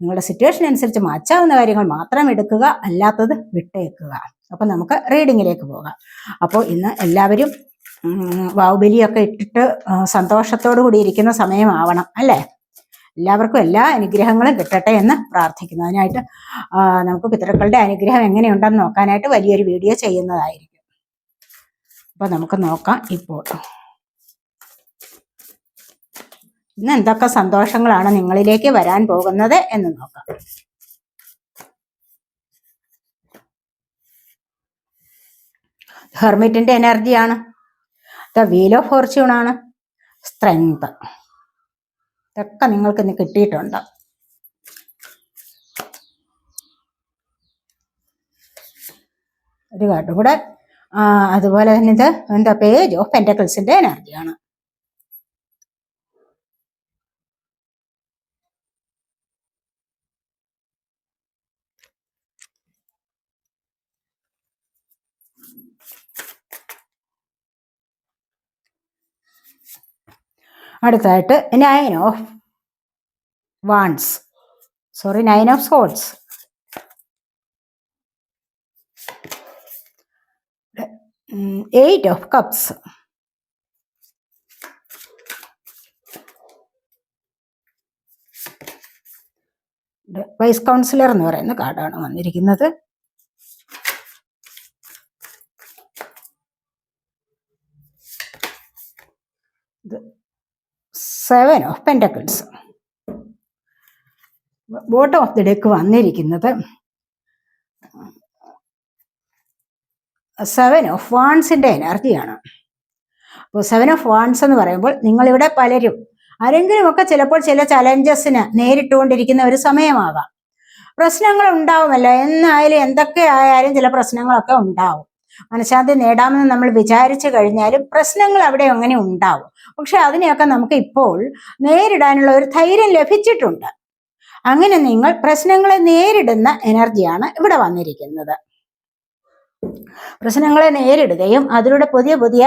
നിങ്ങളുടെ സിറ്റുവേഷൻ അനുസരിച്ച് മാച്ചാവുന്ന കാര്യങ്ങൾ മാത്രം എടുക്കുക അല്ലാത്തത് വിട്ടേക്കുക. അപ്പം നമുക്ക് റീഡിങ്ങിലേക്ക് പോകാം. അപ്പോൾ ഇന്ന് എല്ലാവരും വാവുബലിയൊക്കെ ഇട്ടിട്ട് സന്തോഷത്തോടു കൂടി ഇരിക്കുന്ന സമയമാവണം അല്ലേ? എല്ലാവർക്കും എല്ലാ അനുഗ്രഹങ്ങളും കിട്ടട്ടെ എന്ന് പ്രാർത്ഥിക്കുന്നു. അതിനായിട്ട് നമുക്ക് പിതൃക്കളുടെ അനുഗ്രഹം എങ്ങനെയുണ്ടെന്ന് നോക്കാനായിട്ട് വലിയൊരു വീഡിയോ ചെയ്യുന്നതായിരിക്കും. അപ്പോൾ നമുക്ക് നോക്കാം ഇപ്പോൾ. ഇന്ന് എന്തൊക്കെ സന്തോഷങ്ങളാണ് നിങ്ങളിലേക്ക് വരാൻ പോകുന്നത് എന്ന് നോക്കാം. ഹെർമിറ്റിന്റെ എനർജിയാണ് ദ വീൽ ഓഫ് ഫോർച്യൂൺ ആണ്. സ്ട്രെങ്ത് ഇതൊക്കെ നിങ്ങൾക്ക് ഇന്ന് കിട്ടിയിട്ടുണ്ട്. ഒരു കാർഡ് കൂടെ അതുപോലെ തന്നെ ഇത് എന്താ പേജ് ഓഫ് പെന്റക്കിൾസിന്റെ എനർജിയാണ് അടുത്തതായിട്ട് nine of wands sorry nine of swords eight of cups wise counsellor എന്ന് പറയുന്ന കാർഡാണ് വന്നിരിക്കുന്നത്. Seven of pentacles bottom of the deck വന്നിരിക്കുന്നത് സെവൻ ഓഫ് വാൺസിന്റെ എനർജിയാണ് അപ്പോൾ സെവൻ ഓഫ് വാൺസ് എന്ന് പറയുമ്പോൾ നിങ്ങളിവിടെ പലരും ആരെങ്കിലും ഒക്കെ ചിലപ്പോൾ ചില ചലഞ്ചസിന് നേരിട്ടുകൊണ്ടിരിക്കുന്ന ഒരു സമയമാകാം. പ്രശ്നങ്ങൾ ഉണ്ടാവുമല്ലോ എന്നായാലും എന്തൊക്കെ ആയാലും ചില പ്രശ്നങ്ങളൊക്കെ ഉണ്ടാവും. മനഃശാന്തി നേടാമെന്ന് നമ്മൾ വിചാരിച്ചു കഴിഞ്ഞാലും പ്രശ്നങ്ങൾ അവിടെ അങ്ങനെ ഉണ്ടാവും. പക്ഷെ അതിനെയൊക്കെ നമുക്ക് ഇപ്പോൾ നേരിടാനുള്ള ഒരു ധൈര്യം ലഭിച്ചിട്ടുണ്ട്. അങ്ങനെ നിങ്ങൾ പ്രശ്നങ്ങളെ നേരിടുന്ന എനർജിയാണ് ഇവിടെ വന്നിരിക്കുന്നത്. പ്രശ്നങ്ങളെ നേരിടുകയും അതിലൂടെ പുതിയ പുതിയ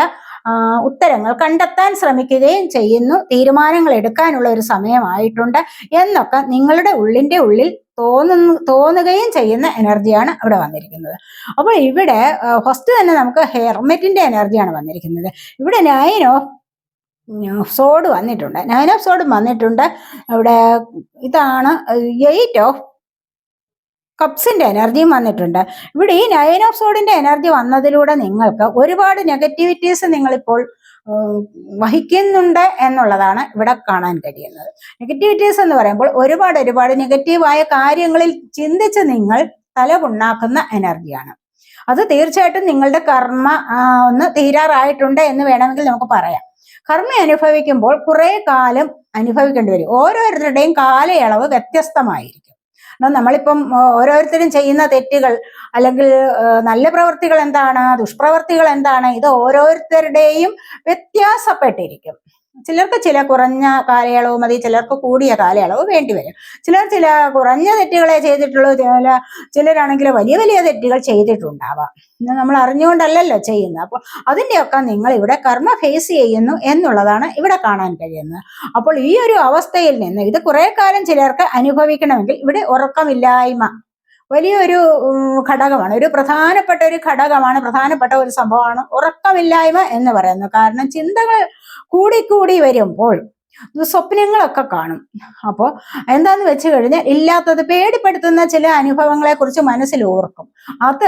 ഉത്തരങ്ങൾ കണ്ടെത്താൻ ശ്രമിക്കുകയും ചെയ്യുന്നു. തീരുമാനങ്ങൾ എടുക്കാനുള്ള ഒരു സമയമായിട്ടുണ്ട് എന്നൊക്കെ നിങ്ങളുടെ ഉള്ളിന്റെ ഉള്ളിൽ തോന്നുന്നു തോന്നുകയും ചെയ്യുന്ന എനർജിയാണ് ഇവിടെ വന്നിരിക്കുന്നത്. അപ്പോൾ ഇവിടെ ഫസ്റ്റ് തന്നെ നമുക്ക് ഹെർമെറ്റിന്റെ എനർജിയാണ് വന്നിരിക്കുന്നത്. ഇവിടെ നയൻ സോഡ് വന്നിട്ടുണ്ട്. നയൻ ഓഫ് സോഡ് വന്നിട്ടുണ്ട്. ഇവിടെ ഇതാണ് എയ്റ്റ് ഓഫ് കപ്സിന്റെ എനർജിയും വന്നിട്ടുണ്ട്. ഇവിടെ ഈ നയൻ ഓഫ് സോഡിന്റെ എനർജി വന്നതിലൂടെ നിങ്ങൾക്ക് ഒരുപാട് നെഗറ്റിവിറ്റീസ് നിങ്ങളിപ്പോൾ വഹിക്കുന്നുണ്ട് എന്നുള്ളതാണ് ഇവിടെ കാണാൻ കഴിയുന്നത്. നെഗറ്റിവിറ്റീസ് എന്ന് പറയുമ്പോൾ ഒരുപാട് ഒരുപാട് നെഗറ്റീവായ കാര്യങ്ങളിൽ ചിന്തിച്ച് നിങ്ങൾ തലപുണ്ണാക്കുന്ന എനർജിയാണ് അത് തീർച്ചയായിട്ടും നിങ്ങളുടെ കർമ്മ ഒന്ന് തീരാറായിട്ടുണ്ട് എന്ന് വേണമെങ്കിൽ നമുക്ക് പറയാം. കർമ്മ അനുഭവിക്കുമ്പോൾ കുറെ കാലം അനുഭവിക്കേണ്ടി വരും. ഓരോരുത്തരുടെയും കാലയളവ് വ്യത്യസ്തമായിരിക്കും. നമ്മളിപ്പം ഓരോരുത്തരും ചെയ്യുന്ന തെറ്റുകൾ അല്ലെങ്കിൽ നല്ല പ്രവൃത്തികൾ എന്താണ് ദുഷ്പ്രവൃത്തികൾ എന്താണ് ഇത് ഓരോരുത്തരുടെയും വ്യത്യാസപ്പെട്ടിരിക്കും. ചിലർക്ക് ചില കുറഞ്ഞ കാലയളവ് മതി ചിലർക്ക് കൂടിയ കാലയളവ് വേണ്ടി വരും. ചിലർ ചില കുറഞ്ഞ തെറ്റുകളെ ചെയ്തിട്ടുള്ളൂ ചില ചിലരാണെങ്കിൽ വലിയ വലിയ തെറ്റുകൾ ചെയ്തിട്ടുണ്ടാവാം. നമ്മൾ അറിഞ്ഞുകൊണ്ടല്ലല്ലോ ചെയ്യുന്നത്. അപ്പോൾ അതിന്റെയൊക്കെ നിങ്ങൾ ഇവിടെ കർമ്മ ഫേസ് ചെയ്യുന്നു എന്നുള്ളതാണ് ഇവിടെ കാണാൻ കഴിയുന്നത്. അപ്പോൾ ഈ ഒരു അവസ്ഥയിൽ നിന്ന് ഇത് കുറേ കാലം ചിലർക്ക് അനുഭവിക്കണമെങ്കിൽ ഇവിടെ ഉറക്കമില്ലായ്മ വലിയൊരു ഘടകമാണ്. ഒരു പ്രധാനപ്പെട്ട ഒരു ഘടകമാണ് പ്രധാനപ്പെട്ട ഒരു സംഭവമാണ് ഉറക്കമില്ലായ്മ എന്ന് പറയുന്നത്. കാരണം ചിന്തകൾ കൂടിക്കൂടി വരുമ്പോൾ സ്വപ്നങ്ങളൊക്കെ കാണും. അപ്പോൾ എന്താന്ന് വെച്ച് കഴിഞ്ഞാൽ ഇല്ലാത്തത് പേടിപ്പെടുത്തുന്ന ചില അനുഭവങ്ങളെ കുറിച്ച് മനസ്സിൽ ഓർക്കും. അത്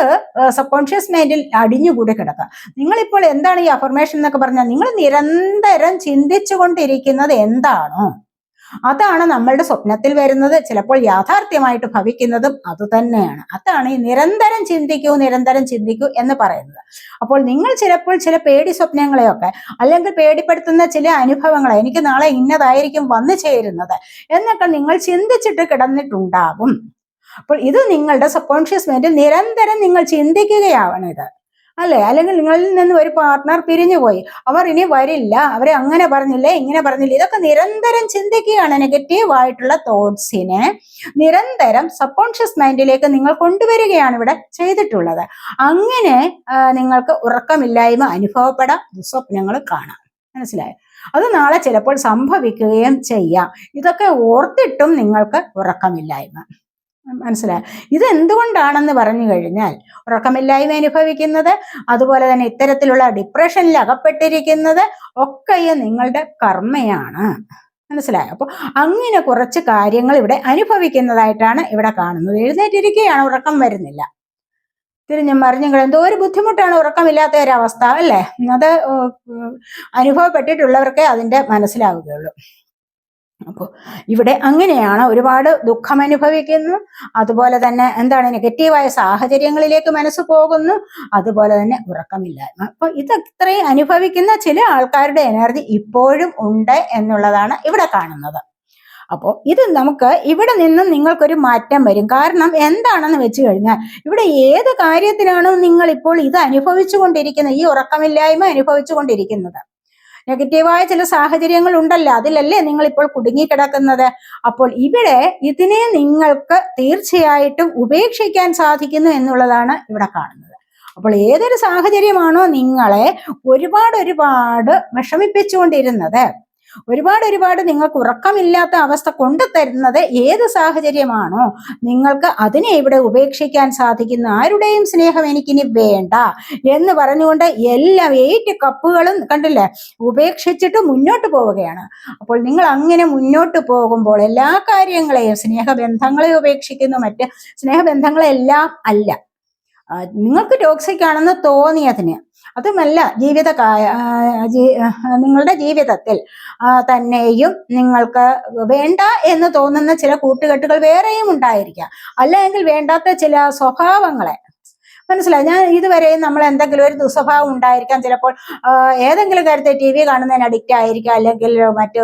സബ് കോൺഷ്യസ് മൈൻഡിൽ അടിഞ്ഞുകൂടി കിടക്കുക. നിങ്ങളിപ്പോൾ എന്താണ് ഈ അഫർമേഷൻ എന്നൊക്കെ പറഞ്ഞാൽ നിങ്ങൾ നിരന്തരം ചിന്തിച്ചുകൊണ്ടിരിക്കുന്നത് എന്താണോ? അതാണ് നമ്മളുടെ സ്വപ്നത്തിൽ വരുന്നത്. ചിലപ്പോൾ യാഥാർത്ഥ്യമായിട്ട് ഭവിക്കുന്നതും അതുതന്നെയാണ് അതാണ് ഈ നിരന്തരം ചിന്തിക്കൂ നിരന്തരം ചിന്തിക്കൂ എന്ന് പറയുന്നത്. അപ്പോൾ നിങ്ങൾ ചിലപ്പോൾ ചില പേടി സ്വപ്നങ്ങളെയൊക്കെ അല്ലെങ്കിൽ പേടിപ്പെടുത്തുന്ന ചില അനുഭവങ്ങളെ എനിക്ക് നാളെ ഇന്നതായിരിക്കും വന്നു ചേരുന്നത് എന്നൊക്കെ നിങ്ങൾ ചിന്തിച്ചിട്ട് കിടന്നിട്ടുണ്ടാകും അപ്പോൾ ഇത് നിങ്ങളുടെ സബ് കോൺഷ്യസ് മൈൻഡിൽ നിരന്തരം നിങ്ങൾ ചിന്തിക്കുകയാണ് ഇത്. അല്ലേ? അല്ലെങ്കിൽ നിങ്ങളിൽ നിന്ന് ഒരു പാർട്ട്ണർ പിരിഞ്ഞുപോയി. അവർ ഇനി വരില്ല. അവരെ അങ്ങനെ പറഞ്ഞില്ലേ ഇങ്ങനെ പറഞ്ഞില്ല. ഇതൊക്കെ നിരന്തരം ചിന്തിക്കുകയാണ് നെഗറ്റീവ് ആയിട്ടുള്ള തോട്ട്സിനെ നിരന്തരം സബ് കോൺഷ്യസ് മൈൻഡിലേക്ക് നിങ്ങൾ കൊണ്ടുവരികയാണ് ഇവിടെ ചെയ്തിട്ടുള്ളത്. അങ്ങനെ നിങ്ങൾക്ക് ഉറക്കമില്ലായ്മ അനുഭവപ്പെടാം. ദുസ്വപ്നങ്ങൾ കാണാം. മനസ്സിലായോ? അത് നാളെ ചിലപ്പോൾ സംഭവിക്കുകയും ചെയ്യാം. ഇതൊക്കെ ഓർത്തിട്ടും നിങ്ങൾക്ക് ഉറക്കമില്ലായ്മ. മനസ്സിലായോ? ഇതെന്തുകൊണ്ടാണെന്ന് പറഞ്ഞു കഴിഞ്ഞാൽ ഉറക്കമില്ലായ്മ അനുഭവിക്കുന്നത് അതുപോലെ തന്നെ ഇത്തരത്തിലുള്ള ഡിപ്രഷനിൽ അകപ്പെട്ടിരിക്കുന്നത് ഒക്കെയും നിങ്ങളുടെ കർമ്മയാണ്. മനസ്സിലായോ? അപ്പോൾ അങ്ങനെ കുറച്ച് കാര്യങ്ങൾ ഇവിടെ അനുഭവിക്കുന്നതായിട്ടാണ് ഇവിടെ കാണുന്നത്. എഴുന്നേറ്റിരിക്കുകയാണ് ഉറക്കം വരുന്നില്ല. തിരിഞ്ഞും മറിഞ്ഞും കിടന്ന് എന്തോ ഒരു ബുദ്ധിമുട്ടാണ് ഉറക്കമില്ലാത്ത ഒരവസ്ഥ അല്ലേ? അത് അനുഭവപ്പെട്ടിട്ടുള്ളവർക്കേ അതിന്റെ മനസ്സിലാവുകയുള്ളൂ. അപ്പോൾ ഇവിടെ അങ്ങനെയാണ് ഒരുപാട് ദുഃഖം അനുഭവിക്കുന്നു. അതുപോലെ തന്നെ എന്താണ് നെഗറ്റീവായ സാഹചര്യങ്ങളിലേക്ക് മനസ്സ് പോകുന്നു. അതുപോലെ തന്നെ ഉറക്കമില്ലായ്മ. അപ്പോൾ ഇത് ഇത്രയും അനുഭവിക്കുന്ന ചില ആൾക്കാരുടെ എനർജി ഇപ്പോഴും ഉണ്ട് എന്നുള്ളതാണ് ഇവിടെ കാണുന്നത്. അപ്പോൾ ഇത് നമുക്ക് ഇവിടെ നിന്നും നിങ്ങൾക്കൊരു മാറ്റം വരും. കാരണം എന്താണെന്ന് വെച്ച് കഴിഞ്ഞാൽ ഇവിടെ ഏത് കാര്യത്തിനാണോ നിങ്ങൾ ഇപ്പോൾ ഇത് അനുഭവിച്ചു കൊണ്ടിരിക്കുന്നത് ഈ ഉറക്കമില്ലായ്മ അനുഭവിച്ചു കൊണ്ടിരിക്കുന്നത് നെഗറ്റീവായ ചില സാഹചര്യങ്ങൾ ഉണ്ടല്ലോ? അതിലല്ലേ നിങ്ങൾ ഇപ്പോൾ കുടുങ്ങിക്കിടക്കുന്നത്? അപ്പോൾ ഇവിടെ ഇതിനെ നിങ്ങൾക്ക് തീർച്ചയായിട്ടും ഉപേക്ഷിക്കാൻ സാധിക്കുന്നു എന്നുള്ളതാണ് ഇവിടെ കാണുന്നത്. അപ്പോൾ ഏതൊരു സാഹചര്യമാണോ നിങ്ങളെ ഒരുപാട് ഒരുപാട് വിഷമിപ്പിച്ചുകൊണ്ടിരുന്നത്? ഒരുപാട് ഒരുപാട് നിങ്ങൾക്ക് ഉറക്കമില്ലാത്ത അവസ്ഥ കൊണ്ടു തരുന്നത് ഏത് സാഹചര്യമാണോ നിങ്ങൾക്ക് അതിനെ ഇവിടെ ഉപേക്ഷിക്കാൻ സാധിക്കുന്ന ആരുടെയും സ്നേഹം എനിക്കിനി വേണ്ട എന്ന് പറഞ്ഞുകൊണ്ട് എല്ലാം എയ്റ്റ് കപ്പുകളും കണ്ടില്ലേ ഉപേക്ഷിച്ചിട്ട് മുന്നോട്ട് പോവുകയാണ്. അപ്പോൾ നിങ്ങൾ അങ്ങനെ മുന്നോട്ട് പോകുമ്പോൾ എല്ലാ കാര്യങ്ങളെയും സ്നേഹബന്ധങ്ങളെ ഉപേക്ഷിക്കുന്നു മറ്റ് സ്നേഹബന്ധങ്ങളെല്ലാം അല്ല. നിങ്ങൾക്ക് ടോക്സിക് ആണെന്ന് തോന്നിയതിന് അതുമല്ല ജീവിത നിങ്ങളുടെ ജീവിതത്തിൽ തന്നെയും നിങ്ങൾക്ക് വേണ്ട എന്ന് തോന്നുന്ന ചില കൂട്ടുകെട്ടുകൾ വേറെയും ഉണ്ടായിരിക്കാം. അല്ലെങ്കിൽ വേണ്ടാത്ത ചില സ്വഭാവങ്ങളെ മനസ്സിലായി? ഞാൻ ഇതുവരെയും നമ്മൾ എന്തെങ്കിലും ഒരു ദുസ്വഭാവം ഉണ്ടായിരിക്കാം ചിലപ്പോൾ ഏതെങ്കിലും കാര്യത്തിൽ ടി വി കാണുന്നതിന് അഡിക്റ്റ് ആയിരിക്കാം അല്ലെങ്കിൽ മറ്റ്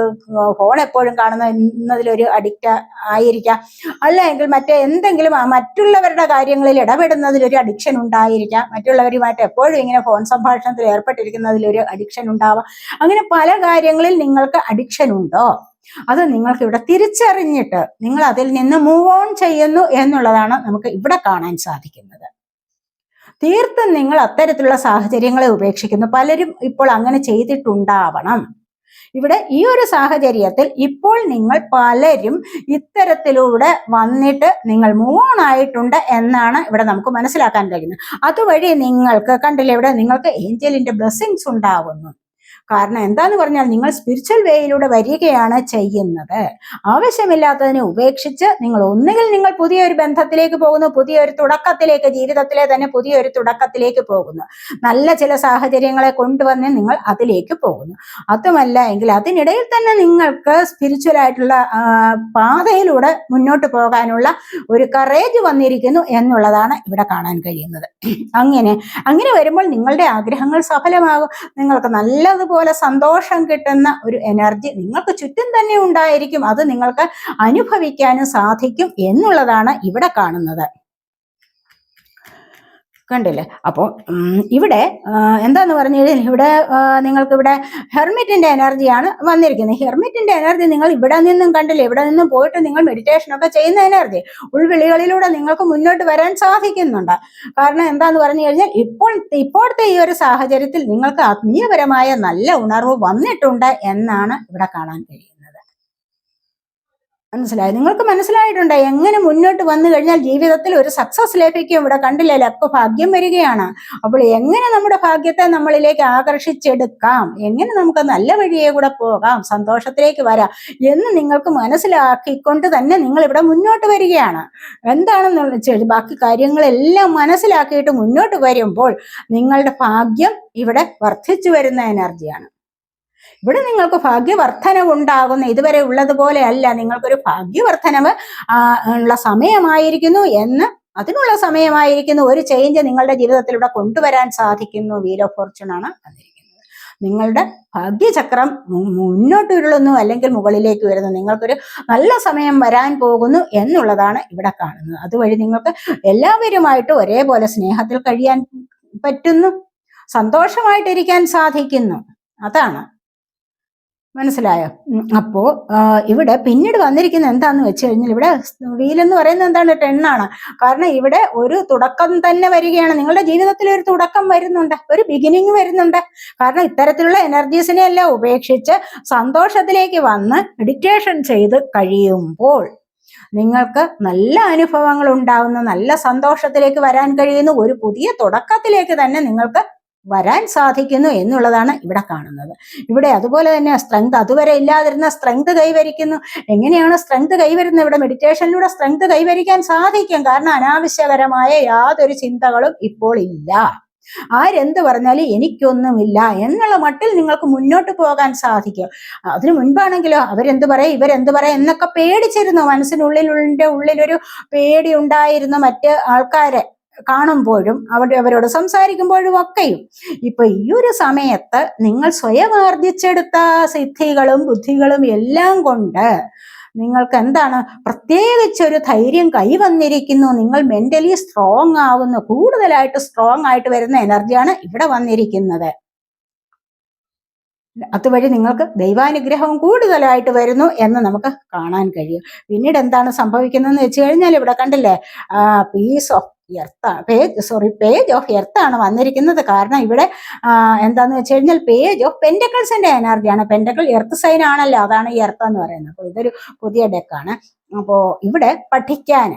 ഫോൺ എപ്പോഴും കാണുന്നതിലൊരു അഡിക്റ്റ് ആയിരിക്കാം. അല്ലെങ്കിൽ മറ്റേ എന്തെങ്കിലും മറ്റുള്ളവരുടെ കാര്യങ്ങളിൽ ഇടപെടുന്നതിലൊരു അഡിക്ഷൻ ഉണ്ടായിരിക്കാം. മറ്റുള്ളവരുമായിട്ട് എപ്പോഴും ഇങ്ങനെ ഫോൺ സംഭാഷണത്തിൽ ഏർപ്പെട്ടിരിക്കുന്നതിലൊരു അഡിക്ഷൻ ഉണ്ടാവാം. അങ്ങനെ പല കാര്യങ്ങളിൽ നിങ്ങൾക്ക് അഡിക്ഷൻ ഉണ്ടോ? അത് നിങ്ങൾക്ക് ഇവിടെ തിരിച്ചറിഞ്ഞിട്ട് നിങ്ങൾ അതിൽ നിന്ന് മൂവ് ഓൺ ചെയ്യുന്നു എന്നുള്ളതാണ് നമുക്ക് ഇവിടെ കാണാൻ സാധിക്കുന്നത്. തീർത്തും നിങ്ങൾ അത്തരത്തിലുള്ള സാഹചര്യങ്ങളെ ഉപേക്ഷിക്കുന്നു. പലരും ഇപ്പോൾ അങ്ങനെ ചെയ്തിട്ടുണ്ടാവണം. ഇവിടെ ഈ ഒരു സാഹചര്യത്തിൽ ഇപ്പോൾ നിങ്ങൾ പലരും ഇത്തരത്തിലൂടെ വന്നിട്ട് നിങ്ങൾ മൂവ് ആയിട്ടുണ്ട് എന്നാണ് ഇവിടെ നമുക്ക് മനസ്സിലാക്കാൻ കഴിയുന്നത്. അതുവഴി നിങ്ങൾക്ക് കണ്ടില്ലേ ഇവിടെ നിങ്ങൾക്ക് ഏഞ്ചലിന്റെ ബ്ലെസ്സിങ്സ് ഉണ്ടാവുന്നു. കാരണം എന്താന്ന് പറഞ്ഞാൽ നിങ്ങൾ സ്പിരിച്വൽ വേയിലൂടെ വരികയാണ് ചെയ്യുന്നത്. ആവശ്യമില്ലാത്തതിനെ ഉപേക്ഷിച്ച് നിങ്ങൾ ഒന്നുകിൽ നിങ്ങൾ പുതിയൊരു ബന്ധത്തിലേക്ക് പോകുന്നു പുതിയൊരു തുടക്കത്തിലേക്ക് ജീവിതത്തിലെ തന്നെ പുതിയൊരു തുടക്കത്തിലേക്ക് പോകുന്നു. നല്ല ചില സാഹചര്യങ്ങളെ കൊണ്ടുവന്ന് നിങ്ങൾ അതിലേക്ക് പോകുന്നു. അതുമല്ല എങ്കിൽ അതിനിടയിൽ തന്നെ നിങ്ങൾക്ക് സ്പിരിച്വൽ ആയിട്ടുള്ള പാതയിലൂടെ മുന്നോട്ട് പോകാനുള്ള ഒരു കറേജ് വന്നിരിക്കുന്നു എന്നുള്ളതാണ് ഇവിടെ കാണാൻ കഴിയുന്നത്. അങ്ങനെ അങ്ങനെ വരുമ്പോൾ നിങ്ങളുടെ ആഗ്രഹങ്ങൾ സഫലമാകും. നിങ്ങൾക്ക് നല്ലതുപോലെ സന്തോഷം കിട്ടുന്ന ഒരു എനർജി നിങ്ങൾക്ക് ചുറ്റും തന്നെ ഉണ്ടായിരിക്കും. അത് നിങ്ങൾക്ക് അനുഭവിക്കാനും സാധിക്കും എന്നുള്ളതാണ് ഇവിടെ കാണുന്നത്. കണ്ടില്ലേ? അപ്പോൾ ഇവിടെ എന്താന്ന് പറഞ്ഞു കഴിഞ്ഞാൽ ഇവിടെ നിങ്ങൾക്ക് ഇവിടെ ഹെർമിറ്റിന്റെ എനർജിയാണ് വന്നിരിക്കുന്നത്. ഹെർമിറ്റിന്റെ എനർജി നിങ്ങൾ ഇവിടെ നിന്നും കണ്ടില്ലേ? ഇവിടെ നിന്നും പോയിട്ട് നിങ്ങൾ മെഡിറ്റേഷൻ ഒക്കെ ചെയ്യുന്ന എനർജി ഉൾവിളികളിലൂടെ നിങ്ങൾക്ക് മുന്നോട്ട് വരാൻ സാധിക്കുന്നുണ്ട്. കാരണം എന്താന്ന് പറഞ്ഞു കഴിഞ്ഞാൽ ഇപ്പോൾ ഇപ്പോഴത്തെ ഈ ഒരു സാഹചര്യത്തിൽ നിങ്ങൾക്ക് ആത്മീയപരമായ നല്ല ഉണർവ് വന്നിട്ടുണ്ട് എന്നാണ് ഇവിടെ കാണാൻ കഴിയുന്നത്. മനസ്സിലായി? നിങ്ങൾക്ക് മനസ്സിലായിട്ടുണ്ട്? എങ്ങനെ മുന്നോട്ട് വന്നു കഴിഞ്ഞാൽ ജീവിതത്തിൽ ഒരു സക്സസ് ലഭിക്കും? ഇവിടെ കണ്ടില്ലേ ലക്ക് ഭാഗ്യം വരികയാണ്. അപ്പോൾ എങ്ങനെ നമ്മുടെ ഭാഗ്യത്തെ നമ്മളിലേക്ക് ആകർഷിച്ചെടുക്കാം? എങ്ങനെ നമുക്ക് നല്ല വഴിയെ കൂടെ പോകാം? സന്തോഷത്തിലേക്ക് വരാം? എന്ന് നിങ്ങൾക്ക് മനസ്സിലാക്കിക്കൊണ്ട് തന്നെ നിങ്ങൾ ഇവിടെ മുന്നോട്ട് വരികയാണ്. എന്താണെന്ന് വെച്ചാൽ ബാക്കി കാര്യങ്ങളെല്ലാം മനസ്സിലാക്കിയിട്ട് മുന്നോട്ട് വരുമ്പോൾ നിങ്ങളുടെ ഭാഗ്യം ഇവിടെ വർദ്ധിച്ചു വരുന്ന എനർജിയാണ് ഇവിടെ നിങ്ങൾക്ക് ഭാഗ്യവർദ്ധനവ് ഉണ്ടാകുന്ന ഇതുവരെ ഉള്ളതുപോലെ അല്ല. നിങ്ങൾക്കൊരു ഭാഗ്യവർദ്ധനവ് ഉള്ള സമയമായിരിക്കുന്നു എന്ന് അതിനുള്ള സമയമായിരിക്കുന്നു ഒരു ചേഞ്ച് നിങ്ങളുടെ ജീവിതത്തിലൂടെ കൊണ്ടുവരാൻ സാധിക്കുന്നു. വീൽ ഓഫ് ഫോർച്യൂൺ ആണ് വന്നിരിക്കുന്നത്. നിങ്ങളുടെ ഭാഗ്യചക്രം മുന്നോട്ട് ഉരുളുന്നു അല്ലെങ്കിൽ മുകളിലേക്ക് വരുന്നു നിങ്ങൾക്കൊരു നല്ല സമയം വരാൻ പോകുന്നു എന്നുള്ളതാണ് ഇവിടെ കാണുന്നത്. അതുവഴി നിങ്ങൾക്ക് എല്ലാവരുമായിട്ട് ഒരേപോലെ സ്നേഹത്തിൽ കഴിയാൻ പറ്റുന്നു സന്തോഷമായിട്ടിരിക്കാൻ സാധിക്കുന്നു. അതാണ്. മനസ്സിലായോ? അപ്പോ ഇവിടെ പിന്നീട് വന്നിരിക്കുന്ന എന്താന്ന് വെച്ച് കഴിഞ്ഞാൽ ഇവിടെ വീൽ എന്ന് പറയുന്നത് എന്താണ്? ടെണ്ണാണ് കാരണം ഇവിടെ ഒരു തുടക്കം തന്നെ വരികയാണ്. നിങ്ങളുടെ ജീവിതത്തിൽ ഒരു തുടക്കം വരുന്നുണ്ട്. ഒരു ബിഗിനിങ് വരുന്നുണ്ട്. കാരണം ഇത്തരത്തിലുള്ള എനർജീസിനെ എല്ലാം ഉപേക്ഷിച്ച് സന്തോഷത്തിലേക്ക് വന്ന് മെഡിറ്റേഷൻ ചെയ്ത് കഴിയുമ്പോൾ നിങ്ങൾക്ക് നല്ല അനുഭവങ്ങൾ ഉണ്ടാവുന്ന. നല്ല സന്തോഷത്തിലേക്ക് വരാൻ കഴിയുന്ന. ഒരു പുതിയ തുടക്കത്തിലേക്ക് തന്നെ നിങ്ങൾക്ക് വരാൻ സാധിക്കുന്നു എന്നുള്ളതാണ് ഇവിടെ കാണുന്നത്. ഇവിടെ അതുപോലെ തന്നെ സ്ട്രെങ്ത് അതുവരെ ഇല്ലാതിരുന്ന സ്ട്രെങ്ത് കൈവരിക്കുന്നു. എങ്ങനെയാണ് സ്ട്രെങ്ത് കൈവരുന്നത്? ഇവിടെ മെഡിറ്റേഷനിലൂടെ സ്ട്രെങ്ത് കൈവരിക്കാൻ സാധിക്കും. കാരണം അനാവശ്യകരമായ യാതൊരു ചിന്തകളും ഇപ്പോൾ ഇല്ല. ആരെന്ത് പറഞ്ഞാലും എനിക്കൊന്നുമില്ല എന്നുള്ള മട്ടിൽ നിങ്ങൾക്ക് മുന്നോട്ട് പോകാൻ സാധിക്കും. അതിനു മുൻപാണെങ്കിലോ അവരെന്ത് പറയും? ഇവരെന്ത് പറയും? എന്നൊക്കെ പേടിച്ചിരുന്നു. മനസ്സിനുള്ളിൽ ഉള്ളിന്റെ ഉള്ളിലൊരു പേടി ഉണ്ടായിരുന്നു മറ്റ് ആൾക്കാരെ. കാണുമ്പോഴും അവിടെ അവരോട് സംസാരിക്കുമ്പോഴും ഒക്കെയും. ഇപ്പൊ ഈ ഒരു സമയത്ത് നിങ്ങൾ സ്വയം ആർജിച്ചെടുത്ത സിദ്ധികളും ബുദ്ധികളും എല്ലാം കൊണ്ട് നിങ്ങൾക്ക് എന്താണ്? പ്രത്യേകിച്ചൊരു ധൈര്യം കൈവന്നിരിക്കുന്നു നിങ്ങൾ മെന്റലി സ്ട്രോങ് ആവുന്നു. കൂടുതലായിട്ട് സ്ട്രോങ് ആയിട്ട് വരുന്ന എനർജിയാണ് ഇവിടെ വന്നിരിക്കുന്നത്. അതുവഴി നിങ്ങൾക്ക് ദൈവാനുഗ്രഹവും കൂടുതലായിട്ട് വരുന്നു എന്ന് നമുക്ക് കാണാൻ കഴിയും. പിന്നീട് എന്താണ് സംഭവിക്കുന്നതെന്ന് വെച്ച് കഴിഞ്ഞാൽ ഇവിടെ കണ്ടില്ലേ? Peace of earth page sorry page of earth ആണ് വന്നിരിക്കുന്നത്. കാരണം ഇവിടെ എന്താന്ന് വെച്ച് കഴിഞ്ഞാൽ പേജ് ഓഫ് പെന്റക്കിൾസിന്റെ എനർജിയാണ് പെൻഡക്കിൾ എർത്ത് സൈൻ ആണല്ലോ. അതാണ് ഈ എർത്ത് എന്ന് പറയുന്നത്. അപ്പോൾ ഇതൊരു പുതിയ ഡെക്കാണ് അപ്പോൾ ഇവിടെ പഠിക്കാൻ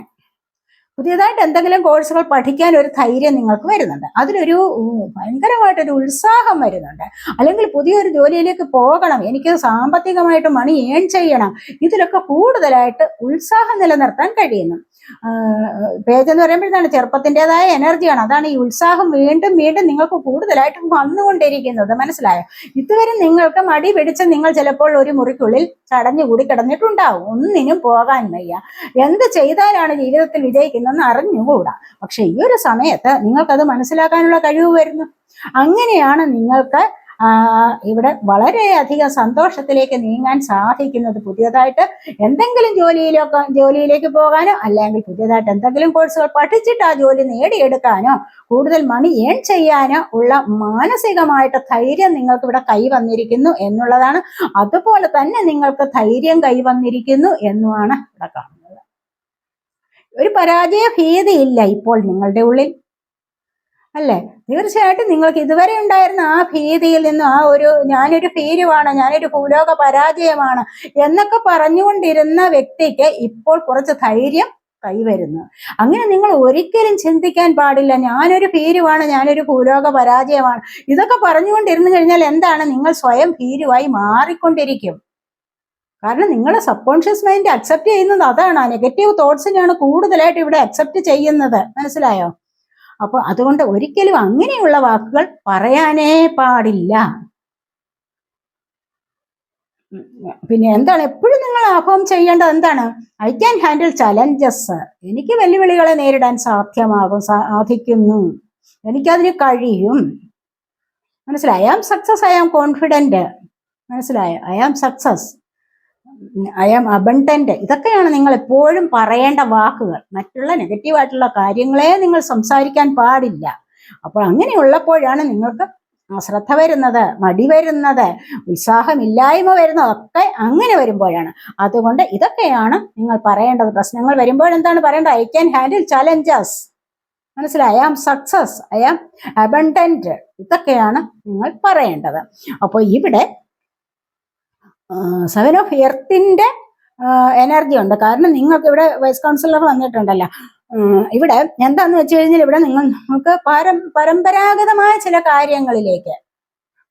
പുതിയതായിട്ട് എന്തെങ്കിലും കോഴ്സുകൾ പഠിക്കാൻ ഒരു ധൈര്യം നിങ്ങൾക്ക് വരുന്നുണ്ട്. അതിലൊരു ഭയങ്കരമായിട്ടൊരു ഉത്സാഹം വരുന്നുണ്ട്. അല്ലെങ്കിൽ പുതിയൊരു ജോലിയിലേക്ക് പോകണം. എനിക്ക് സാമ്പത്തികമായിട്ട് മണി ഏൺ ചെയ്യണം. ഇതിലൊക്കെ കൂടുതലായിട്ട് ഉത്സാഹം നിലനിർത്താൻ കഴിയുന്നു. പേജ് എന്ന് പറയുമ്പോഴാണ് ചെറുപ്പത്തിന്റെതായ എനർജിയാണ്. അതാണ് ഈ ഉത്സാഹം വീണ്ടും വീണ്ടും നിങ്ങൾക്ക് കൂടുതലായിട്ട് വന്നുകൊണ്ടിരിക്കുന്നത്. മനസ്സിലായോ? ഇതുവരെ നിങ്ങൾക്ക് മടി പിടിച്ച് നിങ്ങൾ ചിലപ്പോൾ ഒരു മുറിക്കുള്ളിൽ ചടഞ്ഞു കൂടി കിടന്നിട്ടുണ്ടാവും. ഒന്നിനും പോകാൻ വയ്യ. എന്ത് ചെയ്താലാണ് ജീവിതത്തിൽ വിജയിക്കുന്നതെന്ന് അറിഞ്ഞുകൂടാ. പക്ഷെ ഈ ഒരു സമയത്ത് നിങ്ങൾക്കത് മനസ്സിലാക്കാനുള്ള കഴിവ് വരുന്നു. അങ്ങനെയാണ് നിങ്ങൾക്ക് ഇവിടെ വളരെയധികം സന്തോഷത്തിലേക്ക് നീങ്ങാൻ സാധിക്കുന്നത് പുതിയതായിട്ട് എന്തെങ്കിലും ജോലിയിലൊക്കെ ജോലിയിലേക്ക് പോകാനോ അല്ലെങ്കിൽ പുതിയതായിട്ട് എന്തെങ്കിലും കോഴ്സുകൾ പഠിച്ചിട്ട് ആ ജോലി നേടിയെടുക്കാനോ കൂടുതൽ മണി ഏൺ ചെയ്യാനോ ഉള്ള മാനസികമായിട്ട് ധൈര്യം നിങ്ങൾക്ക് ഇവിടെ കൈവന്നിരിക്കുന്നു എന്നുള്ളതാണ്. അതുപോലെ തന്നെ നിങ്ങൾക്ക് ധൈര്യം കൈവന്നിരിക്കുന്നു എന്നുമാണ് ഇവിടെ കാണുന്നത്. ഒരു പരാജയ ഭീതിയില്ല ഇപ്പോൾ നിങ്ങളുടെ ഉള്ളിൽ. അല്ലേ? തീർച്ചയായിട്ടും നിങ്ങൾക്ക് ഇതുവരെ ഉണ്ടായിരുന്ന ആ ഭീതിയിൽ നിന്നും ആ ഒരു ഞാനൊരു ഭീരുവാണ് ഞാനൊരു ഭൂലോക പരാജയമാണ് എന്നൊക്കെ പറഞ്ഞുകൊണ്ടിരുന്ന വ്യക്തിക്ക് ഇപ്പോൾ കുറച്ച് ധൈര്യം കൈവരുന്നു. അങ്ങനെ നിങ്ങൾ ഒരിക്കലും ചിന്തിക്കാൻ പാടില്ല. ഞാനൊരു ഭീരുവാണ് ഞാനൊരു ഭൂലോക പരാജയമാണ്. ഇതൊക്കെ പറഞ്ഞുകൊണ്ടിരുന്നു കഴിഞ്ഞാൽ എന്താണ്? നിങ്ങൾ സ്വയം ഭീരുവായി മാറിക്കൊണ്ടിരിക്കും. കാരണം നിങ്ങളുടെ സബ് കോൺഷ്യസ് മൈൻഡ് അക്സെപ്റ്റ് ചെയ്യുന്നത് അതാണ്. നെഗറ്റീവ് തോട്ട്സിനെയാണ് കൂടുതലായിട്ട് ഇവിടെ അക്സെപ്റ്റ് ചെയ്യുന്നത്. മനസ്സിലായോ? അപ്പൊ അതുകൊണ്ട് ഒരിക്കലും അങ്ങനെയുള്ള വാക്കുകൾ പറയാനേ പാടില്ല. പിന്നെ എന്താണ്? എപ്പോഴും നിങ്ങൾ ആഹ്വാനം ചെയ്യേണ്ടത് എന്താണ്? ഐ ക്യാൻ ഹാൻഡിൽ ചലഞ്ചസ് എനിക്ക് വെല്ലുവിളികളെ നേരിടാൻ സാധ്യമാകും സാധിക്കുന്നു. എനിക്കതിന് കഴിയും. മനസ്സിലായി? I am success I am confident മനസ്സിലായോ? I am success I am abundant. ഇതൊക്കെയാണ് നിങ്ങൾ എപ്പോഴും പറയേണ്ട വാക്കുകൾ. മറ്റുള്ള നെഗറ്റീവായിട്ടുള്ള കാര്യങ്ങളെ നിങ്ങൾ സംസാരിക്കാൻ പാടില്ല. അപ്പോൾ അങ്ങനെയുള്ളപ്പോഴാണ് നിങ്ങൾക്ക് അശ്രദ്ധ വരുന്നത് മടി വരുന്നത് ഉത്സാഹമില്ലായ്മ വരുന്നത് ഒക്കെ അങ്ങനെ വരുമ്പോഴാണ്. അതുകൊണ്ട് ഇതൊക്കെയാണ് നിങ്ങൾ പറയേണ്ടത്. പ്രശ്നങ്ങൾ വരുമ്പോൾ എന്താണ് പറയേണ്ടത്? ഐ ക്യാൻ ഹാൻഡിൽ ചലഞ്ചസ് മനസ്സിലായി? I am success I am abundant ഇതൊക്കെയാണ് നിങ്ങൾ പറയേണ്ടത്. അപ്പോൾ ഇവിടെ സെവൻ ഓഫ് എർത്തിന്റെ എനർജി ഉണ്ട്. കാരണം നിങ്ങൾക്ക് ഇവിടെ വൈസ് കൗൺസിലർ വന്നിട്ടുണ്ടല്ലോ. ഇവിടെ എന്താന്ന് വെച്ച് കഴിഞ്ഞാൽ ഇവിടെ നിങ്ങൾ പരം പരമ്പരാഗതമായ ചില കാര്യങ്ങളിലേക്ക്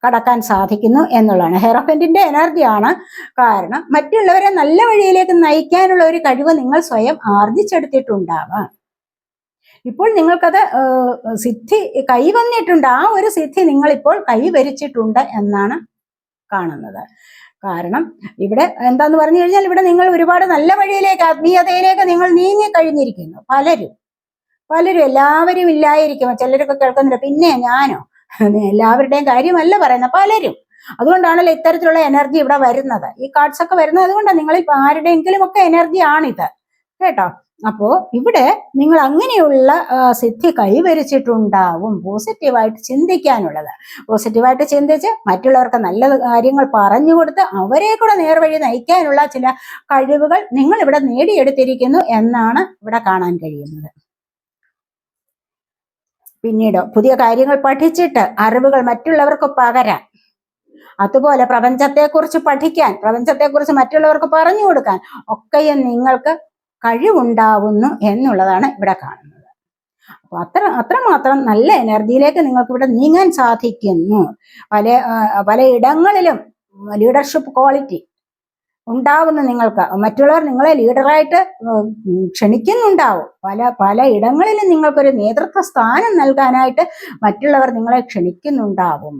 കടക്കാൻ സാധിക്കുന്നു എന്നുള്ളതാണ്. ഹെറോഫെന്റിന്റെ എനർജിയാണ് കാരണം മറ്റുള്ളവരെ നല്ല വഴിയിലേക്ക് നയിക്കാനുള്ള ഒരു കഴിവ് നിങ്ങൾ സ്വയം ആർജിച്ചെടുത്തിട്ടുണ്ടാവാം. ഇപ്പോൾ നിങ്ങൾക്കത് സിദ്ധി കൈവന്നിട്ടുണ്ട്. ആ ഒരു സിദ്ധി നിങ്ങൾ ഇപ്പോൾ കൈവരിച്ചിട്ടുണ്ട് എന്നാണ് കാണുന്നത്. കാരണം ഇവിടെ എന്താന്ന് പറഞ്ഞു കഴിഞ്ഞാൽ ഇവിടെ നിങ്ങൾ ഒരുപാട് നല്ല വഴിയിലേക്ക് ആത്മീയതയിലേക്ക് നിങ്ങൾ നീങ്ങി കഴിഞ്ഞിരിക്കുന്നു. പലരും പലരും എല്ലാവരും ഇല്ലായിരിക്കും. ചിലരൊക്കെ കേൾക്കുന്നുണ്ട് പിന്നെ ഞാനോ? എല്ലാവരുടെയും കാര്യമല്ല പറയുന്നത്. പലരും. അതുകൊണ്ടാണല്ലോ ഇത്തരത്തിലുള്ള എനർജി ഇവിടെ വരുന്നത്. ഈ കാർഡ്സ് ഒക്കെ വരുന്നത് അതുകൊണ്ടാണ്. നിങ്ങളിൽ ആരുടെയെങ്കിലും ഒക്കെ എനർജി ആണിത്. കേട്ടോ? അപ്പോ ഇവിടെ നിങ്ങൾ അങ്ങനെയുള്ള സിദ്ധി കൈവരിച്ചിട്ടുണ്ടാവും. പോസിറ്റീവായിട്ട് ചിന്തിക്കാനുള്ളത്. പോസിറ്റീവായിട്ട് ചിന്തിച്ച് മറ്റുള്ളവർക്ക് നല്ല കാര്യങ്ങൾ പറഞ്ഞു കൊടുത്ത് അവരെ കൂടെ നേർവഴി നയിക്കാനുള്ള ചില കഴിവുകൾ നിങ്ങൾ ഇവിടെ നേടിയെടുത്തിരിക്കുന്നു എന്നാണ് ഇവിടെ കാണാൻ കഴിയുന്നത്. പിന്നീട് പുതിയ കാര്യങ്ങൾ പഠിച്ചിട്ട് അറിവുകൾ മറ്റുള്ളവർക്ക് പകരാൻ. അതുപോലെ പ്രപഞ്ചത്തെക്കുറിച്ച് പഠിക്കാൻ പ്രപഞ്ചത്തെക്കുറിച്ച് മറ്റുള്ളവർക്ക് പറഞ്ഞു കൊടുക്കാൻ ഒക്കെയും നിങ്ങൾക്ക് കഴിവുണ്ടാവുന്നു എന്നുള്ളതാണ് ഇവിടെ കാണുന്നത്. അപ്പൊ അത്ര അത്രമാത്രം നല്ല എനർജിയിലേക്ക് നിങ്ങൾക്ക് ഇവിടെ നീങ്ങാൻ സാധിക്കുന്നു. പല പല ഇടങ്ങളിലും ലീഡർഷിപ്പ് ക്വാളിറ്റി ഉണ്ടാവുന്നു നിങ്ങൾക്ക്. മറ്റുള്ളവർ നിങ്ങളെ ലീഡറായിട്ട് ക്ഷണിക്കുന്നുണ്ടാവും. പല പല ഇടങ്ങളിലും നിങ്ങൾക്കൊരു നേതൃത്വ സ്ഥാനം നൽകാനായിട്ട് മറ്റുള്ളവർ നിങ്ങളെ ക്ഷണിക്കുന്നുണ്ടാവും.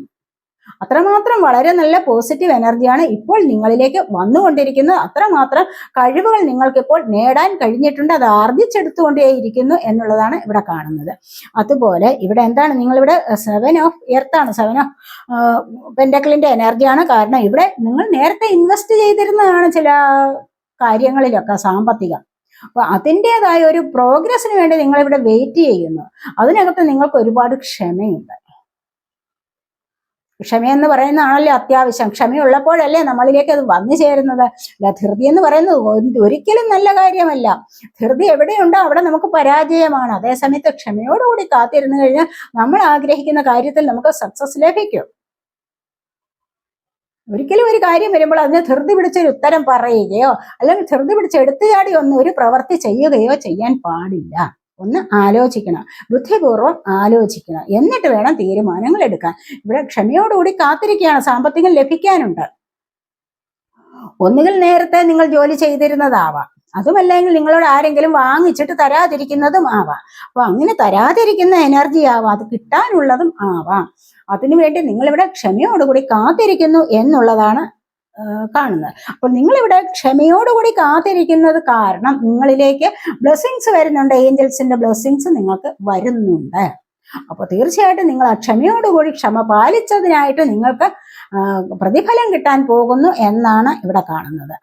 അത്രമാത്രം വളരെ നല്ല പോസിറ്റീവ് എനർജിയാണ് ഇപ്പോൾ നിങ്ങളിലേക്ക് വന്നുകൊണ്ടിരിക്കുന്നത്. അത്രമാത്രം കഴിവുകൾ നിങ്ങൾക്കിപ്പോൾ നേടാൻ കഴിഞ്ഞിട്ടുണ്ട്. അത് ആർജിച്ചെടുത്തുകൊണ്ടേയിരിക്കുന്നു എന്നുള്ളതാണ് ഇവിടെ കാണുന്നത്. അതുപോലെ ഇവിടെ എന്താണ്? നിങ്ങളിവിടെ സെവൻ ഓഫ് എർത്താണ് സെവൻ ഓഫ് പെൻഡക്കിളിന്റെ എനർജിയാണ് കാരണം ഇവിടെ നിങ്ങൾ നേരത്തെ ഇൻവെസ്റ്റ് ചെയ്തിരുന്നതാണ് ചില കാര്യങ്ങളിലൊക്കെ സാമ്പത്തികം. അപ്പൊ അതിന്റെതായ ഒരു പ്രോഗ്രസിന് വേണ്ടി നിങ്ങൾ ഇവിടെ വെയിറ്റ് ചെയ്യുന്നു. അതിനകത്ത് നിങ്ങൾക്ക് ഒരുപാട് ക്ഷമയുണ്ട്. ക്ഷമയെന്ന് പറയുന്നതാണല്ലോ അത്യാവശ്യം? ക്ഷമയുള്ളപ്പോഴല്ലേ നമ്മളിലേക്ക് അത് വന്നു ചേരുന്നത്? അല്ല ധൃതി എന്ന് പറയുന്നത് ഒരിക്കലും നല്ല കാര്യമല്ല. ധൃതി എവിടെയുണ്ടോ അവിടെ നമുക്ക് പരാജയമാണ്. അതേസമയത്ത് ക്ഷമയോടുകൂടി കാത്തിരുന്നു കഴിഞ്ഞാൽ നമ്മൾ ആഗ്രഹിക്കുന്ന കാര്യത്തിൽ നമുക്ക് സക്സസ് ലഭിക്കും. ഒരിക്കലും ഒരു കാര്യം വരുമ്പോൾ അതിന് ധൃതി പിടിച്ചൊരു ഉത്തരം പറയുകയോ അല്ലെങ്കിൽ ധൃതി പിടിച്ച് എടുത്തുചാടി ഒന്ന് ഒരു പ്രവൃത്തി ചെയ്യുകയോ ചെയ്യാൻ പാടില്ല. ഒന്ന് ആലോചിക്കണം. ബുദ്ധിപൂർവം ആലോചിക്കണം. എന്നിട്ട് വേണം തീരുമാനങ്ങൾ എടുക്കാൻ. ഇവിടെ ക്ഷമയോടുകൂടി കാത്തിരിക്കുകയാണ്. സാമ്പത്തികം ലഭിക്കാനുണ്ട്. ഒന്നുകിൽ നേരത്തെ നിങ്ങൾ ജോലി ചെയ്തിരുന്നതാവാം. അതുമല്ലെങ്കിൽ നിങ്ങളോട് ആരെങ്കിലും വാങ്ങിച്ചിട്ട് തരാതിരിക്കുന്നതും ആവാം. അപ്പൊ അങ്ങനെ തരാതിരിക്കുന്ന എനർജി ആവാം. അത് കിട്ടാനുള്ളതും ആവാം. അതിനുവേണ്ടി നിങ്ങളിവിടെ ക്ഷമയോടുകൂടി കാത്തിരിക്കുന്നു എന്നുള്ളതാണ് കാണുന്നത്. അപ്പോൾ നിങ്ങളിവിടെ ക്ഷമയോടുകൂടി കാത്തിരിക്കുന്നത് കാരണം നിങ്ങളിലേക്ക് ബ്ലെസ്സിങ്സ് വരുന്നുണ്ട്. ഏഞ്ചൽസിന്റെ ബ്ലെസ്സിങ്സ് നിങ്ങൾക്ക് വരുന്നുണ്ട്. അപ്പൊ തീർച്ചയായിട്ടും നിങ്ങൾ ആ ക്ഷമയോടുകൂടി ക്ഷമ പാലിച്ചതിനായിട്ട് നിങ്ങൾക്ക് പ്രതിഫലം കിട്ടാൻ പോകുന്നു എന്നാണ് ഇവിടെ കാണുന്നത്.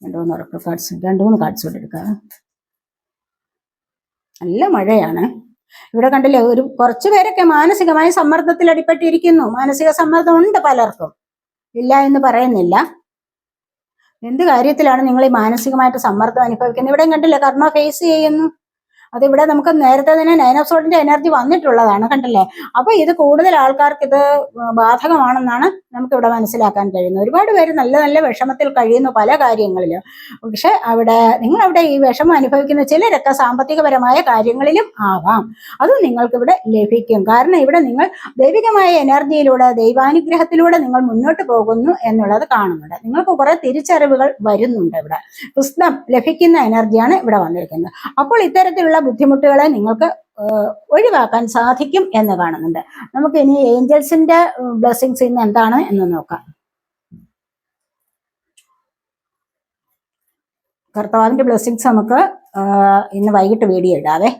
രണ്ടു മൂന്ന് കാർഡ്സ് രണ്ടു മൂന്ന് കാർഡ്സ് കൂടെ എടുക്കാം. നല്ല മഴയാണ്. ഇവിടെ കണ്ടില്ലേ ഒരു കുറച്ചു പേരൊക്കെ മാനസികമായ സമ്മർദ്ദത്തിൽ അടിപ്പെട്ടിരിക്കുന്നു. മാനസിക സമ്മർദ്ദം ഉണ്ട് പലർക്കും. ഇല്ല എന്ന് പറയുന്നില്ല. എന്ത് കാര്യത്തിലാണ് നിങ്ങൾ ഈ മാനസികമായിട്ട് സമ്മർദ്ദം അനുഭവിക്കുന്നത്? ഇവിടെ കണ്ടില്ലേ കർമ്മ ഫേസ് ചെയ്യുന്നു. അതിവിടെ നമുക്ക് നേരത്തെ തന്നെ നയൻ ഓഫ് സോഡിന്റെ എനർജി വന്നിട്ടുള്ളതാണ് കണ്ടല്ലേ? അപ്പൊ ഇത് കൂടുതൽ ആൾക്കാർക്ക് ഇത് ബാധകമാണെന്നാണ് നമുക്ക് ഇവിടെ മനസ്സിലാക്കാൻ കഴിയുന്നത്. ഒരുപാട് പേര് നല്ല നല്ല വിഷമത്തിൽ കഴിയുന്നു പല കാര്യങ്ങളിലും. പക്ഷെ അവിടെ നിങ്ങൾ അവിടെ ഈ വിഷമം അനുഭവിക്കുന്ന ചിലരൊക്കെ സാമ്പത്തികപരമായ കാര്യങ്ങളിലും ആവാം. അത് നിങ്ങൾക്ക് ഇവിടെ ലഭിക്കും. കാരണം ഇവിടെ നിങ്ങൾ ദൈവികമായ എനർജിയിലൂടെ ദൈവാനുഗ്രഹത്തിലൂടെ നിങ്ങൾ മുന്നോട്ട് പോകുന്നു എന്നുള്ളത് കാണുന്നുണ്ട്. നിങ്ങൾക്ക് കുറെ തിരിച്ചറിവുകൾ വരുന്നുണ്ട് ഇവിടെ. പുസ്തകം ലഭിക്കുന്ന എനർജിയാണ് ഇവിടെ വന്നിരിക്കുന്നത്. അപ്പോൾ ഇത്തരത്തിലുള്ള ബുദ്ധിമുട്ടുകളെ നിങ്ങൾക്ക് ഒഴിവാക്കാൻ സാധിക്കും എന്ന് കാണുന്നുണ്ട്. നമുക്ക് ഇനി ഏഞ്ചൽസിന്റെ ബ്ലെസ്സിങ്സ് ഇന്ന് എന്താണ് എന്ന് നോക്കാം. കർത്താവിന്റെ ബ്ലെസ്സിങ്സ് നമുക്ക് ഇന്ന് വൈകിട്ട് വീഡിയോ ഇടാവേ.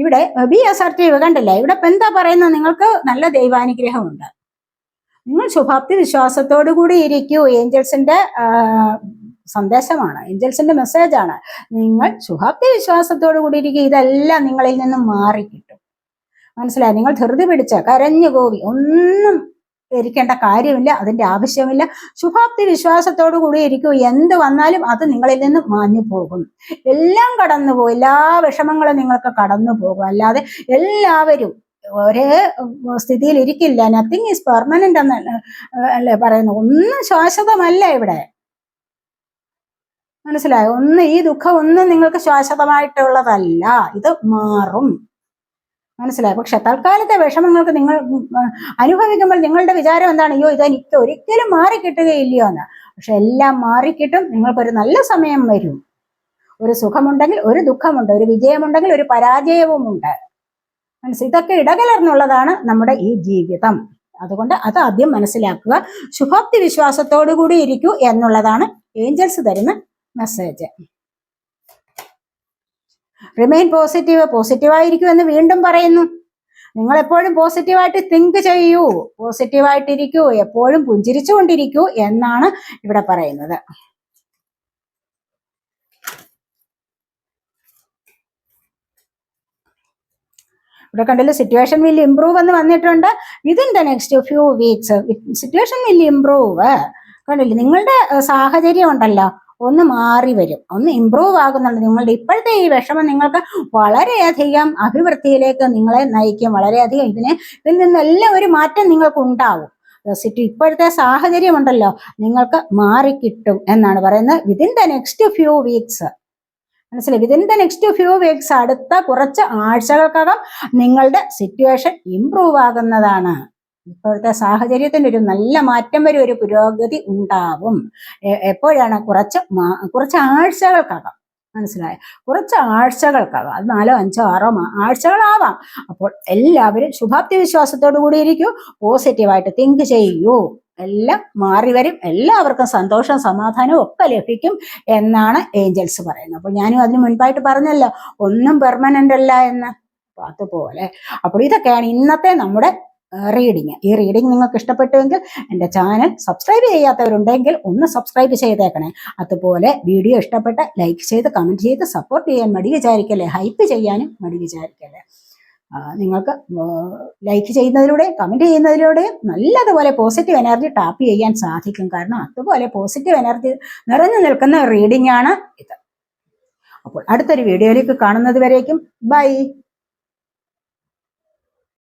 ഇവിടെ ബി എസ് ആർ ടി കണ്ടില്ല? ഇവിടെ ഇപ്പൊ എന്താ പറയുന്നത്? നിങ്ങൾക്ക് നല്ല ദൈവാനുഗ്രഹമുണ്ട്. നിങ്ങൾ ശുഭാപ്തി വിശ്വാസത്തോടു കൂടി ഇരിക്കൂ. ഏഞ്ചൽസിന്റെ സന്ദേശമാണ്. ഏഞ്ചൽസിന്റെ മെസ്സേജാണ് നിങ്ങൾ ശുഭാപ്തി വിശ്വാസത്തോടു കൂടി ഇരിക്കുക ഇതെല്ലാം നിങ്ങളിൽ നിന്നും മാറി കിട്ടും. മനസ്സിലായി? നിങ്ങൾ ധൃതി പിടിച്ച കരഞ്ഞു കോവി ഒന്നും ഇരിക്കേണ്ട കാര്യമില്ല. അതിന്റെ ആവശ്യമില്ല. ശുഭാപ്തി വിശ്വാസത്തോടു കൂടി ഇരിക്കൂ. എന്ത് വന്നാലും അത് നിങ്ങളിൽ നിന്ന് മാഞ്ഞു പോകും. എല്ലാം കടന്നു പോകും എല്ലാ വിഷമങ്ങളും നിങ്ങൾക്ക് കടന്നു പോകും അല്ലാതെ എല്ലാവരും ഒരേ സ്ഥിതിയിൽ ഇരിക്കില്ല. നത്തിങ് ഈസ് പെർമനന്റ് എന്ന് അല്ലേ പറയുന്നത് ഒന്നും ശാശ്വതമല്ല ഇവിടെ. മനസ്സിലായോ? ഒന്ന് ഈ ദുഃഖം ഒന്നും നിങ്ങൾക്ക് ശാശ്വതമായിട്ടുള്ളതല്ല. ഇത് മാറും. മനസ്സിലായോ? പക്ഷെ തൽക്കാലത്തെ വിഷമങ്ങൾക്ക് നിങ്ങൾ അനുഭവിക്കുമ്പോൾ നിങ്ങളുടെ വിചാരം എന്താണ്? അയ്യോ ഇത് എനിക്ക് ഒരിക്കലും മാറിക്കിട്ടുകയില്ലയോ എന്ന്. പക്ഷെ എല്ലാം മാറിക്കിട്ടും. നിങ്ങൾക്കൊരു നല്ല സമയം വരും. ഒരു സുഖമുണ്ടെങ്കിൽ ഒരു ദുഃഖമുണ്ട്. ഒരു വിജയമുണ്ടെങ്കിൽ ഒരു പരാജയവുമുണ്ട്. മനസ്സിൽ ഇതൊക്കെ ഇടകലർന്നുള്ളതാണ് നമ്മുടെ ഈ ജീവിതം. അതുകൊണ്ട് അത് ആദ്യം മനസ്സിലാക്കുക. ശുഭാപ്തി വിശ്വാസത്തോടു കൂടി ഇരിക്കൂ എന്നുള്ളതാണ് ഏഞ്ചൽസ് തരുന്ന മെസ്സേജ് റിമെയിൻ പോസിറ്റീവ് പോസിറ്റീവായിരിക്കും എന്ന് വീണ്ടും പറയുന്നു. നിങ്ങൾ എപ്പോഴും പോസിറ്റീവായിട്ട് തിങ്ക് ചെയ്യൂ. പോസിറ്റീവായിട്ടിരിക്കൂ എപ്പോഴും പുഞ്ചിരിച്ചുകൊണ്ടിരിക്കൂ എന്നാണ് ഇവിടെ പറയുന്നത്. ഇവിടെ കണ്ടില്ല സിറ്റുവേഷൻ വിൽ ഇംപ്രൂവ് എന്ന് വന്നിട്ടുണ്ട്. Within the next few weeks situation will improve കണ്ടില്ലേ നിങ്ങളുടെ സാഹചര്യം ഉണ്ടല്ലോ ഒന്ന് മാറി വരും ഒന്ന് ഇമ്പ്രൂവ് ആകുന്നുണ്ട്. നിങ്ങളുടെ ഇപ്പോഴത്തെ ഈ വിഷമം നിങ്ങൾക്ക് വളരെയധികം അഭിവൃദ്ധിയിലേക്ക് നിങ്ങളെ നയിക്കും വളരെയധികം ഇതിനെ ഇതിൽ നിന്നെല്ലാം ഒരു മാറ്റം നിങ്ങൾക്ക് ഉണ്ടാവും സിറ്റി ഇപ്പോഴത്തെ സാഹചര്യം ഉണ്ടല്ലോ നിങ്ങൾക്ക് മാറിക്കിട്ടും എന്നാണ് പറയുന്നത്. Within the next few weeks മനസ്സിലായി? Within the next few weeks അടുത്ത കുറച്ച് ആഴ്ചകൾക്കകം നിങ്ങളുടെ സിറ്റുവേഷൻ ഇംപ്രൂവ് ആകുന്നതാണ്. ഇപ്പോഴത്തെ സാഹചര്യത്തിന് ഒരു നല്ല മാറ്റം വരും ഒരു പുരോഗതി ഉണ്ടാവും. എപ്പോഴാണ്? കുറച്ച് കുറച്ച് ആഴ്ചകൾക്കകം. മനസ്സിലായോ? കുറച്ച് ആഴ്ചകൾക്കകം. അത് നാലോ അഞ്ചോ ആറോ ആഴ്ചകളാവാം. അപ്പോൾ എല്ലാവരും ശുഭാപ്തി വിശ്വാസത്തോടു കൂടി ഇരിക്കൂ. പോസിറ്റീവായിട്ട് തിങ്ക് ചെയ്യൂ. എല്ലാം മാറി വരും. എല്ലാവർക്കും സന്തോഷം സമാധാനവും ഒക്കെ ലഭിക്കും എന്നാണ് ഏഞ്ചൽസ് പറയുന്നത്. അപ്പോൾ ഞാനും അതിന് മുൻപായിട്ട് പറഞ്ഞല്ലോ ഒന്നും പെർമനന്റ് അല്ല എന്ന്. അതുപോലെ. അപ്പോൾ ഇതൊക്കെയാണ് ഇന്നത്തെ നമ്മുടെ റീഡിങ് ഈ റീഡിങ് നിങ്ങൾക്ക് ഇഷ്ടപ്പെട്ടുവെങ്കിൽ എന്റെ ചാനൽ സബ്സ്ക്രൈബ് ചെയ്യാത്തവരുണ്ടെങ്കിൽ ഒന്ന് സബ്സ്ക്രൈബ് ചെയ്തേക്കണേ. അതുപോലെ വീഡിയോ ഇഷ്ടപ്പെട്ട ലൈക്ക് ചെയ്ത് കമന്റ് ചെയ്ത് സപ്പോർട്ട് ചെയ്യാൻ മടി വിചാരിക്കല്ലേ? ഹൈപ്പ് ചെയ്യാനും മടി വിചാരിക്കല്ലേ? നിങ്ങൾക്ക് ലൈക്ക് ചെയ്യുന്നതിലൂടെ കമന്റ് ചെയ്യുന്നതിലൂടെ നല്ലതുപോലെ പോസിറ്റീവ് എനർജി ടാപ്പ് ചെയ്യാൻ സാധിക്കും. കാരണം അതുപോലെ പോസിറ്റീവ് എനർജി നിറഞ്ഞു നിൽക്കുന്ന റീഡിംഗ് ആണ് ഇത്. അപ്പോൾ അടുത്തൊരു വീഡിയോയിലേക്ക് കാണുന്നത് വരേക്കും. ബൈ